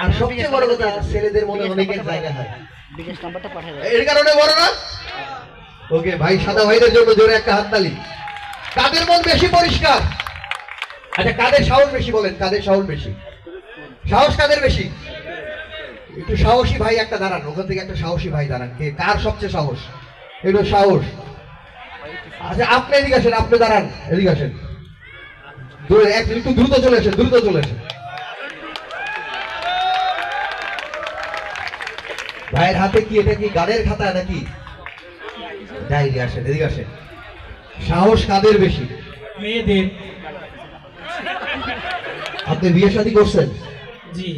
আর সবচেয়ে বড় কথা ছেলেদের মনে অনেকের জায়গা হয়। বিকাশ নাম্বারটা পাঠিয়ে এর কারণে বড় না? ওকে ভাই সাদা ভাইদের জন্য জোরে একটা হাততালি। কাদের মন বেশি পরিষ্কার? আচ্ছা কাদের সাহস বেশি বলেন? কাদের সাহস বেশি? সাহস কাদের বেশি? একটু সাহসী ভাই একটা দাঁড়ান ওখান থেকে একটা সাহসী ভাই দাঁড়ান। কে কার সবচেয়ে সাহস? একটু সাহস। আচ্ছা আপনি এদিকে আসেন আপনি দাঁড়ান এদিকে আসেন। একটু দ্রুত চলে আসেন দ্রুত চলে আসেন। ভাইয়ের হাতে কি এটা কি গানের খাতা নাকি? ডায়েরি আসেন এদিকে আসেন সাহস কাদের বেশি? মেয়েদের। আপনি বিয়ে শাদী করছেন? জি।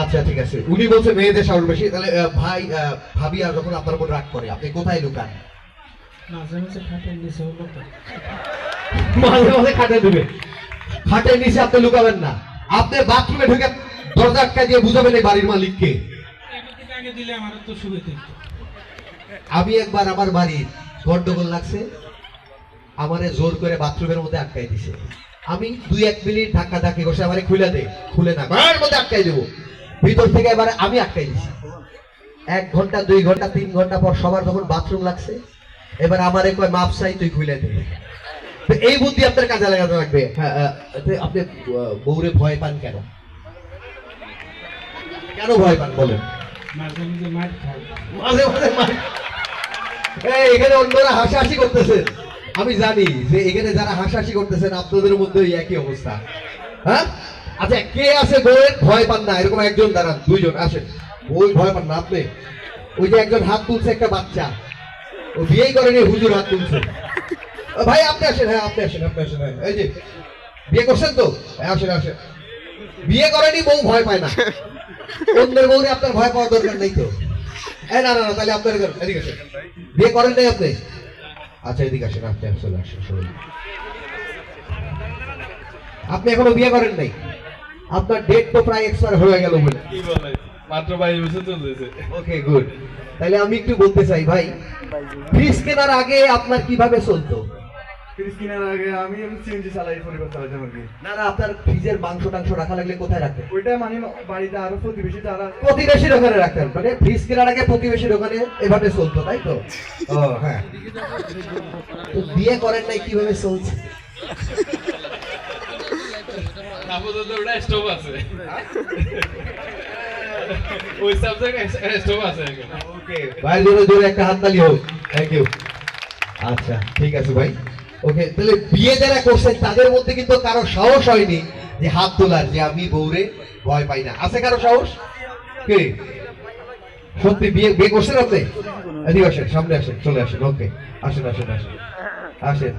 আচ্ছা ঠিক আছে। উনি বলছে মেয়েদের সাহস বেশি তাহলে ভাই ভাবি আর যখন আপনার উপর রাগ করে আপনি কোথায় লুকান? মাঝে মাঝে খাটের নিচে মাঝে মাঝে খাটে দেবে খাটের নিচে আপনি লুকাবেন না। আপনি বাথরুমে ঢুকে দরজা আটকা দিয়ে বুঝাবেন এই বাড়ির মালিককে। আমি একবার আমার বাড়ির গন্ডগোল লাগছে, আমারে জোর করে বাথরুমের মধ্যে আটকাই দিছে। আমি দুই এক মিনিট ধাক্কা ধাক্কি করছে, আমারে খুলে দে, খুলে না, ঘরের মধ্যে আটকাই দেবো। ভিতর থেকে এবারে আমি আটকাই দিছি। এক ঘণ্টা, দুই ঘণ্টা, তিন ঘণ্টা পর সবার যখন বাথরুম লাগছে। এবার আমারে কয়, মাপ চাই, তুই খুলে দে। এই বুদ্ধি আপনার কাজে লাগাতে লাগবে। হ্যাঁ আপনি বউরে ভয় পান কেন? কেন ভয় পান বলেন? মাঝে মাঝে মাঝে এখানে অন্যরা হাসাহাসি করতেছেন আমি জানি যে এখানে যারা হাসাহাসি করতেছেন আপনাদের মধ্যে ওই একই অবস্থা। হ্যাঁ? আচ্ছা কে আছে বউয়ের ভয় পান না? এরকম একজন, দাঁড়ান, দুইজন, আসেন। বই ভয় পান না আপনি? ওই যে একজন হাত তুলছে একটা বাচ্চা। ও বিয়েই করেনি, হুজুর হাত তুলছে। ভাই, আপনি আসেন হ্যাঁ আপনি আসেন আপনি আসেন হ্যাঁ এই যে, বিয়ে করছেন তো? হ্যাঁ আসেন আসেন। বিয়ে করেনি, বউ ভয় পায় না। অন্যের বউরে আপনার ভয় পাওয়ার দরকার নেই তো। না না না তাহলে আপনার এদিকে আসেন। বিয়ে করেন নাই আপনি? আচ্ছা এদিকে আসেন আপনি আসেন আপনি এখনও বিয়ে করেন নাই? আপনার ডেট তো প্রায় এক্সপায়ার হয়ে গেল বলে। মাত্র বাইশ বছর চলতেছে। ওকে গুড তাহলে আমি একটু বলতে চাই ভাই। ফ্রিজ কেনার আগে আপনার কীভাবে চলতো? ফ্রিজ কেনার আগে আমি সিএনজি চালাই না না আপনার ফ্রিজের মাংস টাংস রাখা লাগলে কোথায় ওইটা মানে বাড়িতে আরও প্রতিবেশী যারা প্রতিবেশী দোকানে রাখতেন মানে ফ্রিজ কেনার আগে প্রতিবেশী দোকানে এভাবে চলতো তাই তো? ও হ্যাঁ। তো বিয়ে করেন নাই কীভাবে চলছে? আপাতত ওটা স্টোভ আছে। ওই সাবজেক্ট স্টোভ আছে ওকে ভাই জোরে জোরে একটা হাততালি হোক। থ্যাংক ইউ আচ্ছা ঠিক আছে ভাই। ওকে, তাহলে বিয়ে যারা করছেন তাদের মধ্যে কিন্তু কারও সাহস হয়নি যে হাত তোলার, যে আমি বউরে ভয় পাই না। আছে কারও সাহস? কে? সত্যি বিয়ে বিয়ে করছেন আপনি? আসেন সামনে আসেন, চলে আসেন, ওকে। আসেন আসেন আসেন। আসেন।